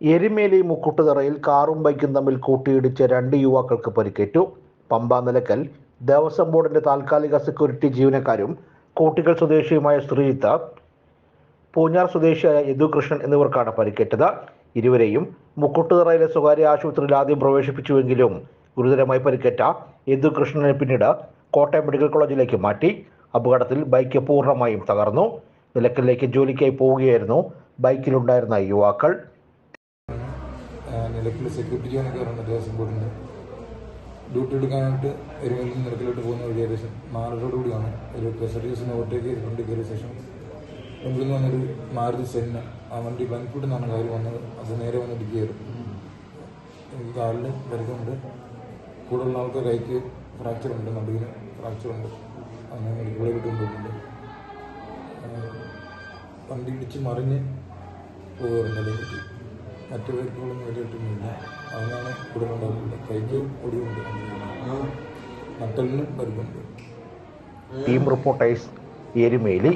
എരുമേലി മുക്കൂട്ടുതറയിൽ കാറും ബൈക്കും തമ്മിൽ കൂട്ടിയിടിച്ച് രണ്ട് യുവാക്കൾക്ക് പരിക്കേറ്റു. പമ്പ നിലക്കൽ ദേവസ്വം ബോർഡിന്റെ താൽക്കാലിക സെക്യൂരിറ്റി ജീവനക്കാരും കൂട്ടികൾ സ്വദേശിയുമായ ശ്രീജിത്ത് പൂഞ്ഞാർ സ്വദേശിയായ യദുകൃഷ്ണൻ എന്നിവർക്കാണ് പരിക്കേറ്റത്. ഇരുവരെയും മുക്കൂട്ടുതറയിലെ സ്വകാര്യ ആശുപത്രിയിൽ ആദ്യം പ്രവേശിപ്പിച്ചുവെങ്കിലും ഗുരുതരമായി പരിക്കേറ്റ യദുകൃഷ്ണനെ പിന്നീട് കോട്ടയം മെഡിക്കൽ കോളേജിലേക്ക് മാറ്റി. അപകടത്തിൽ ബൈക്ക് പൂർണമായും തകർന്നു. നിലക്കലിലേക്ക് ജോലിക്കായി പോവുകയായിരുന്നു ബൈക്കിലുണ്ടായിരുന്ന യുവാക്കൾ. നിലയ്ക്കൽ സെക്യൂരിറ്റി ജീവനക്കാരുണ്ട് ദേവസ്വം ബോർഡിന്റെ ഡ്യൂട്ടി എടുക്കാനായിട്ട് എരുമേലിൽ നിന്ന് നിലയ്ക്കലോട്ട് പോകുന്ന വഴി ഏകദേശം നാലരയോട് കൂടിയാണ് ഒരു ആർ ഓവർടേക്ക് ചെയ്ത് വണ്ടി കയറിയ ശേഷം മുമ്പിൽ നിന്ന് വന്നൊരു മാരുതി സെന്ന ആ വണ്ടി ബെൻഫിട്ട് നിന്നാണ് കാര്യം വന്നത്. അത് നേരെ വന്ന് ഇടിക്കുകയായിരുന്നു എനിക്ക് കാലിന് വരുന്നുണ്ട് കൂടുതലുള്ള ആൾക്ക് കൈക്ക് ഫ്രാക്ചർ ഉണ്ട് നടുവിന് ഫ്രാക്ചർ ഉണ്ട്. അങ്ങനെ മെഡിക്കൽ കോളേജിൽ കൊണ്ടുപോയിട്ടുണ്ട്. വണ്ടി ഇടിച്ച് മറിഞ്ഞ് പോകാറുണ്ട് അല്ലെങ്കിൽ മറ്റു പേർക്കൊന്നും വലിയിട്ടൊന്നുമില്ല അതിനാണ് കുടുംബമുണ്ടാകുന്നത് കഴിഞ്ഞും ഒടിവുണ്ട് മറ്റൊന്നും വരുന്നുണ്ട്. Team reporters Erumeli